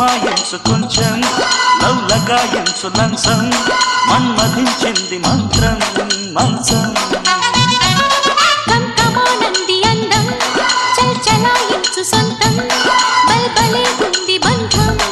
అమ్మాయించు కొంచెం లవ్లగాయించు లంచం మన్మధించింది మంత్రం మంచం కంకమానంది అందం చల్చలాయించు సొంతం.